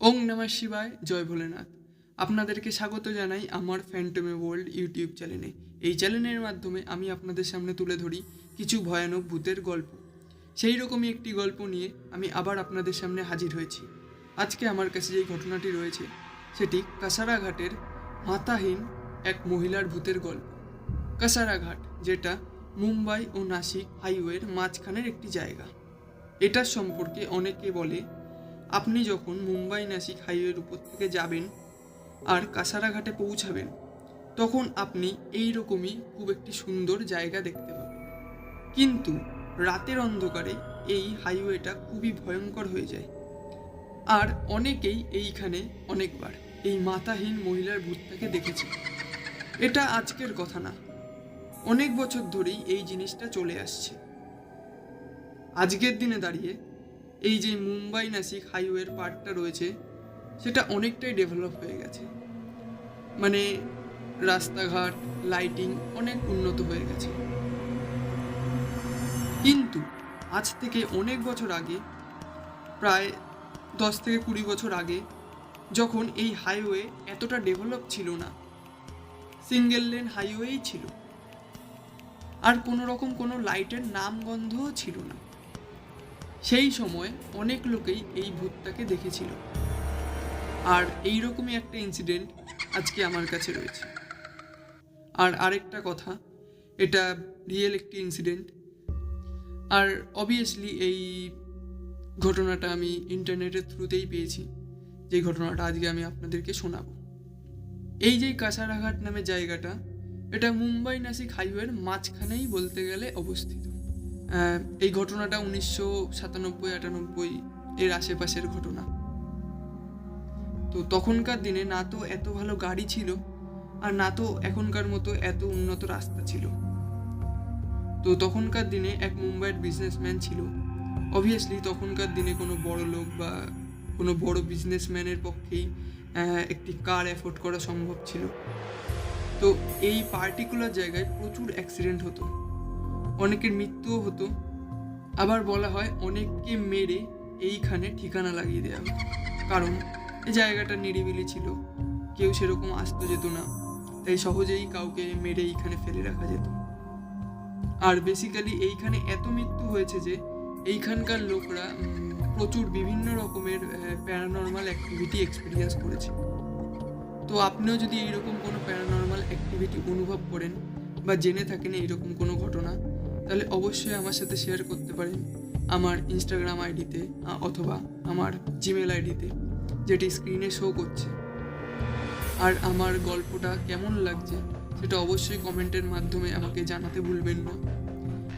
ওং নমঃ শিবায়, জয় ভোলেনাথ। আপনাদেরকে স্বাগত জানাই আমার ফ্যান্টমে ওয়ার্ল্ড ইউটিউব চ্যানেলে এই চ্যানেলের মাধ্যমে আমি আপনাদের সামনে তুলে ধরি কিছু ভয়ানক ভূতের গল্প। সেই রকমই একটি গল্প নিয়ে আমি আবার আপনাদের সামনে হাজির হয়েছি। আজকে আমার কাছে যেই ঘটনাটি রয়েছে, সেটি কাসারাঘাটের মাতাহীন এক মহিলার ভূতের গল্প। কাসারাঘাট যেটা মুম্বাই ও নাসিক হাইওয়ের মাঝখানের একটি জায়গা। এটার সম্পর্কে অনেকে বলে আপনি যখন মুম্বাই নাসিক হাইওয়ের উপর থেকে যাবেন আর কাসারাঘাটে পৌঁছাবেন, তখন আপনি এই রকমই খুব একটি সুন্দর জায়গা দেখতে পাবেন। কিন্তু রাতের অন্ধকারে এই হাইওয়েটা খুবই ভয়ঙ্কর হয়ে যায়। আর অনেকেই এইখানে অনেকবার এই মাতাহীন মহিলার ভূতটাকে দেখেছে। এটা আজকের কথা না, অনেক বছর ধরেই এই জিনিসটা চলে আসছে। আজকের দিনে দাঁড়িয়ে এই যে মুম্বাই নাসিক হাইওয়ের পার্টটা রয়েছে, সেটা অনেকটাই ডেভেলপ হয়ে গেছে। মানে রাস্তাঘাট লাইটিং অনেক উন্নত হয়ে গেছে। কিন্তু আজ থেকে অনেক বছর আগে, প্রায় দশ থেকে কুড়ি বছর আগে, যখন এই হাইওয়ে এতটা ডেভেলপ ছিল না সিঙ্গেল লেন হাইওয়েই ছিল। আর কোনো রকম কোনো লাইটের নামগন্ধও ছিল না। সেই সময় অনেক লোকেই এই ভূতটাকে দেখেছিল। আর এই রকমই একটা ইনসিডেন্ট আজকে আমার কাছে রয়েছে। আর আরেকটা কথা, এটা রিয়েল একটি ইনসিডেন্ট আর অবভিয়াসলি এই ঘটনাটা আমি ইন্টারনেটের থ্রুতেই পেয়েছি। যে ঘটনাটা আজকে আমি আপনাদেরকে শোনাবো। এই যে কাসারাঘাট নামে জায়গাটা, এটা মুম্বাই নাসিক হাইওয়ের মাঝখানেই বলতে গেলে অবস্থিত। এই ঘটনাটা উনিশশো সাতানব্বই, আটানব্বই এর আশেপাশের ঘটনা। তো তখনকার দিনে না তো এত ভালো গাড়ি ছিল, আর না তো এখনকার মতো এত উন্নত রাস্তা ছিল। তো তখনকার দিনে এক মুম্বাইয়ের বিজনেসম্যান ছিল। অবভিয়াসলি তখনকার দিনে কোনো বড় লোক বা কোনো বড় বিজনেসম্যানের পক্ষেই একটি কার অ্যাফোর্ড করা সম্ভব ছিল। তো এই পার্টিকুলার জায়গায় প্রচুর অ্যাক্সিডেন্ট হতো। অনেকের মৃত্যুও হতো। আবার বলা হয় অনেককে মেরে এইখানে ঠিকানা লাগিয়ে দেওয়া হতো। কারণ এই জায়গাটা নিরিবিলি ছিল। কেউ সেরকম আসতে যেত না। তাই সহজেই কাউকে মেরে এইখানে ফেলে রাখা যেত। আর বেসিক্যালি এইখানে এত মৃত্যু হয়েছে যে এইখানকার লোকরা প্রচুর বিভিন্ন রকমের প্যারানর্মাল অ্যাক্টিভিটি এক্সপিরিয়েন্স করেছে। তো আপনিও যদি এইরকম কোনো প্যারানর্মাল অ্যাক্টিভিটি অনুভব করেন বা জেনে থাকেন এইরকম কোনো ঘটনা তাহলে অবশ্যই আমার সাথে শেয়ার করতে পারেন আমার ইনস্টাগ্রাম আইডিতে অথবা আমার জিমেল আইডিতে যেটি স্ক্রিনে শো করছে। আর আমার গল্পটা কেমন লাগছে সেটা অবশ্যই কমেন্টের মাধ্যমে আমাকে জানাতে ভুলবেন না।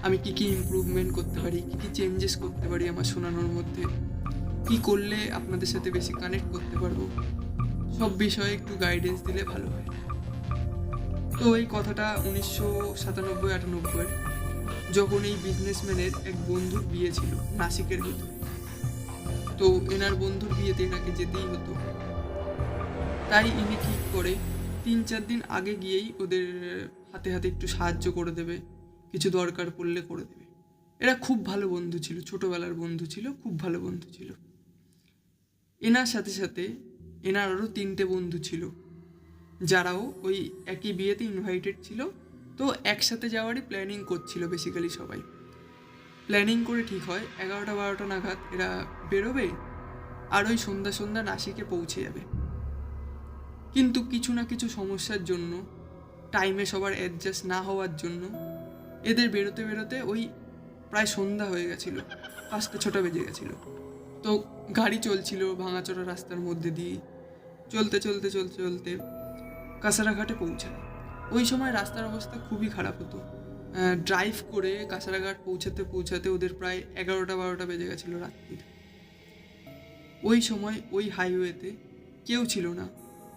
আমি কি কি ইমপ্রুভমেন্ট করতে পারি, কি কি চেঞ্জেস করতে পারি আমার শোনানোর মধ্যে, কি করলে আপনাদের সাথে বেশি কানেক্ট করতে পারব, সব বিষয়ে একটু গাইডেন্স দিলে ভালো হয়। তো এই কথাটা উনিশশো সাতানব্বই আটানব্বই যখন এই বিজনেসম্যানের এক বন্ধুর বিয়ে ছিল, নাসিকের ভিতরে। তো এনার বন্ধুর বিয়েতে এনাকে যেতেই হতো। তাই ইনি ঠিক করে তিন চার দিন আগে গিয়েই ওদের হাতে হাতে একটু সাহায্য করে দেবে, কিছু দরকার পড়লে করে দেবে। এরা খুব ভালো বন্ধু ছিল, ছোটবেলার বন্ধু ছিল, খুব ভালো বন্ধু ছিল। এনার সাথে সাথে এনার আরও তিনটে বন্ধু ছিল, যারাও ওই একই বিয়েতে ইনভাইটেড ছিল। তো একসাথে যাওয়ারই প্ল্যানিং করছিল বেসিক্যালি সবাই। প্ল্যানিং করে ঠিক হয়, এগারোটা বারোটা নাগাদ এরা বেরোবে, আর ওই সন্ধ্যা সন্ধ্যা নাসিকে পৌঁছে যাবে। কিন্তু কিছু না কিছু সমস্যার জন্য টাইমে সবার অ্যাডজাস্ট না হওয়ার জন্য, এদের বেরোতে বেরোতে ওই প্রায় সন্ধ্যা হয়ে গেছিল, পাঁচটা ছটা বেজে গেছিল। তো গাড়ি চলছিল ভাঙাচোরা রাস্তার মধ্যে দিয়ে, চলতে চলতে চলতে চলতে কাসারাঘাটে পৌঁছায়। ওই সময় রাস্তার অবস্থা খুবই খারাপ হতো। ড্রাইভ করে কাসারাঘাট পৌঁছাতে পৌঁছাতে ওদের প্রায় এগারোটা বারোটা বেজে গেছিল রাত্রির। ওই সময় ওই হাইওয়েতে কেউ ছিল না।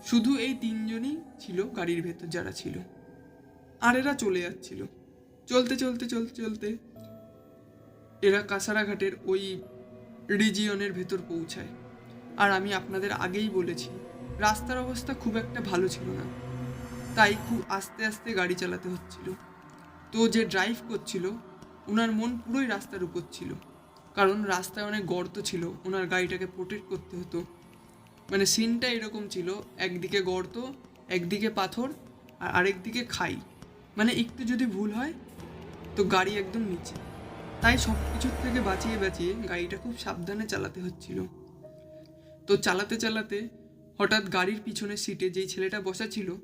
শুধু এই তিনজনই ছিল গাড়ির ভেতর যারা ছিল। আর এরা চলে যাচ্ছিল। চলতে চলতে চলতে চলতে এরা কাসারাঘাটের ওই রিজিয়নের ভেতর পৌঁছায়। আর আমি আপনাদের আগেই বলেছি, রাস্তার অবস্থা খুব একটা ভালো ছিল না। তাই খুব আস্তে আস্তে গাড়ি চালাতে হচ্ছিল। তো যে ড্রাইভ করছিল ওনার মন পুরোই রাস্তার উপর ছিল। কারণ রাস্তায় অনেক গর্ত ছিল ওনার গাড়িটাকে প্রোটেক্ট করতে হতো। মানে সিনটা এরকম ছিল, একদিকে গর্ত, একদিকে পাথর, আর আরেকদিকে খাই। মানে একটু যদি ভুল হয়, তো গাড়ি একদম নিচে। তাই সব কিছুর থেকে বাঁচিয়ে বাঁচিয়ে গাড়িটা খুব সাবধানে চালাতে হচ্ছিল। তো চালাতে চালাতে হঠাৎ গাড়ির পিছনের সিটে যেই ছেলেটা বসা ছিল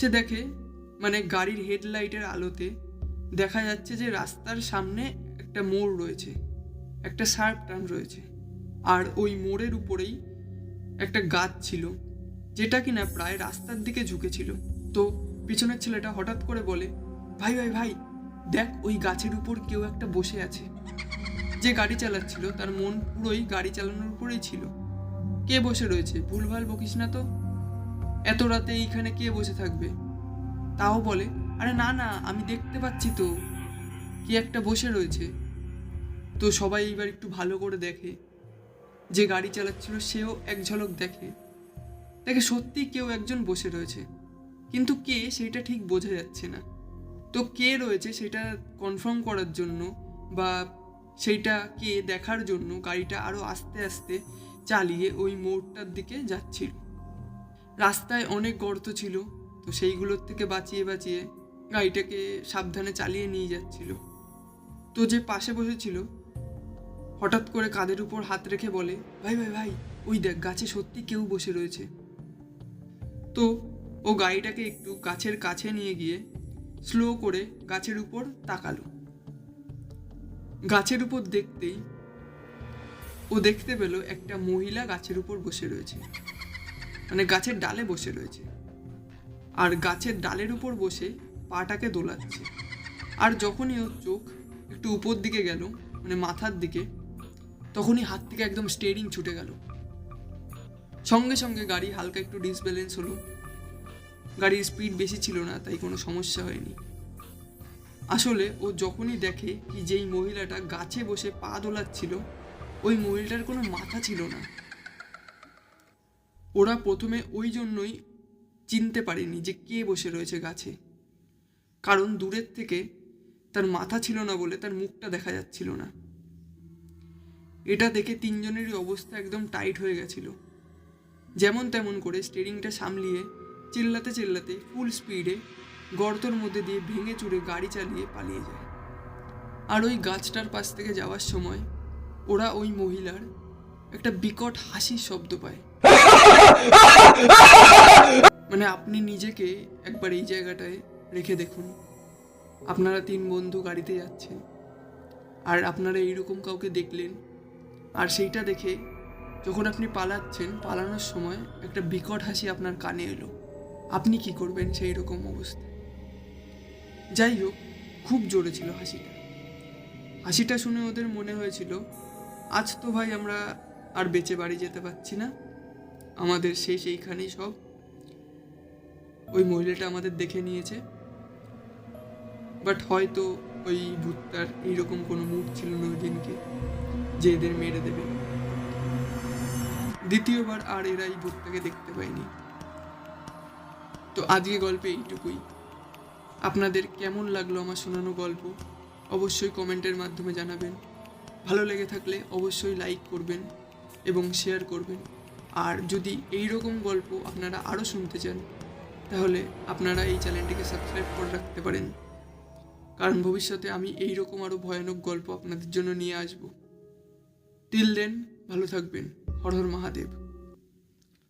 সে দেখে মানে গাড়ির হেডলাইটের আলোতে দেখা যাচ্ছে যে রাস্তার সামনে একটা মোড় রয়েছে, একটা শার্প টার্ন রয়েছে। আর ওই মোড়ের উপরেই একটা গাছ ছিল, যেটা কিনা প্রায় রাস্তার দিকে ঝুঁকেছিল। তো পিছনের ছেলেটা হঠাৎ করে বলে, ভাই ভাই ভাই, দেখ ওই গাছের উপর কেউ একটা বসে আছে। যে গাড়ি চালাচ্ছিল, তার মন পুরোই গাড়ি চালানোর উপরেই ছিল। কে বসে রয়েছে? ভুলভাল বকিস না তো? এত রাতে এইখানে কে বসে থাকবে? তাও বলে, আরে না না, আমি দেখতে পাচ্ছি তো। কি একটা বসে রয়েছে? তো সবাই এইবার একটু ভালো করে দেখে। যে গাড়ি চালাচ্ছিল, সেও এক ঝলক দেখে। দেখে সত্যি কেউ একজন বসে রয়েছে। কিন্তু কে, সেটা ঠিক বোঝা যাচ্ছে না। তো কে রয়েছে, সেটা কনফার্ম করার জন্য বা সেইটা কে দেখার জন্য গাড়িটা আরও আস্তে আস্তে চালিয়ে ওই মোড়টার দিকে যাচ্ছিল। রাস্তায় অনেক গর্ত ছিল, তো সেইগুলোর থেকে বাঁচিয়ে বাঁচিয়ে গাড়িটাকে সাবধানে চালিয়ে নিয়ে যাচ্ছিল। তো যে পাশে বসেছিল, হঠাৎ করে কাঁধের উপর হাত রেখে বলে, ভাই ভাই ভাই, ওই দেখ, গাছে সত্যি কেউ বসে রয়েছে। তো ও গাড়িটাকে একটু গাছের কাছে নিয়ে গিয়ে স্লো করে গাছের উপর তাকালো। গাছের উপর দেখতেই ও দেখতে পেল একটা মহিলা গাছের উপর বসে রয়েছে। মানে গাছের ডালে বসে রয়েছে। আর গাছের ডালের উপর বসে পাটাকে দোলাচ্ছে আর যখনই ওর চোখ একটু উপর দিকে গেল মানে মাথার দিকে, তখনই হাত থেকে একদম স্টেরিং ছুটে গেল। সঙ্গে সঙ্গে গাড়ি হালকা একটু ডিসব্যালেন্স হলো। গাড়ির স্পিড বেশি ছিল না, তাই কোনো সমস্যা হয়নি। আসলে ও যখনই দেখে কি যেই মহিলাটা গাছে বসে পা দোলাচ্ছিল, ওই মহিলাটার কোনো মাথা ছিল না। ওরা প্রথমে ওই জন্যই চিনতে পারেনি যে কে বসে রয়েছে গাছে। কারণ দূরের থেকে তার মাথা ছিল না বলে তার মুখটা দেখা যাচ্ছিল না। এটা দেখে তিনজনেরই অবস্থা একদম টাইট হয়ে গেছিল। যেমন তেমন করে স্টিয়ারিংটা সামলিয়ে চিল্লাতে চিল্লাতে ফুল স্পিডে গর্তর মধ্যে দিয়ে ভেঙে চুরে গাড়ি চালিয়ে পালিয়ে যায়। আর ওই গাছটার পাশ থেকে যাওয়ার সময় ওরা ওই মহিলার একটা বিকট হাসির শব্দ পায়। মানে আপনি নিজেকে একবার এই জায়গাটায় রেখে দেখুন। আপনারা তিন বন্ধু গাড়িতে যাচ্ছেন আর আপনারা এইরকম কাউকে দেখলেন। আর সেইটা দেখে যখন আপনি পালাচ্ছেন, পালানোর সময় একটা বিকট হাসি আপনার কানে এলো। আপনি কি করবেন সেই রকম অবস্থা? যাই হোক, খুব জোরে ছিল হাসিটা। হাসিটা শুনে ওদের মনে হয়েছিল, আজ তো ভাই আমরা আর বেঁচে বাড়ি যেতে পারছি না। আমাদের শেষ এইখানেই সব। ওই মহিলাটা আমাদের দেখে নিয়েছে। বাট হয়তো ওই ভূতটার এইরকম কোনো মুড ছিল না ওই দিনকে, যে এদের মেরে দেবে। দ্বিতীয়বার আর এরা এই ভূতটাকে দেখতে পায়নি। তো আজকে গল্পে এইটুকুই। আপনাদের কেমন লাগল আমার শোনানো গল্প? অবশ্যই কমেন্টের মাধ্যমে জানাবেন। ভালো লেগে থাকলে অবশ্যই লাইক করবেন এবং শেয়ার করবেন। আর যদি এই রকম গল্প আপনারা আরও শুনতে চান, তাহলে আপনারা এই চ্যানেলটিকে সাবস্ক্রাইব করে রাখতে পারেন। কারণ ভবিষ্যতে আমি এই রকম আরও ভয়ানক গল্প আপনাদের জন্য নিয়ে আসব। টিল দেন ভালো থাকবেন। হরহর হর মহাদেব।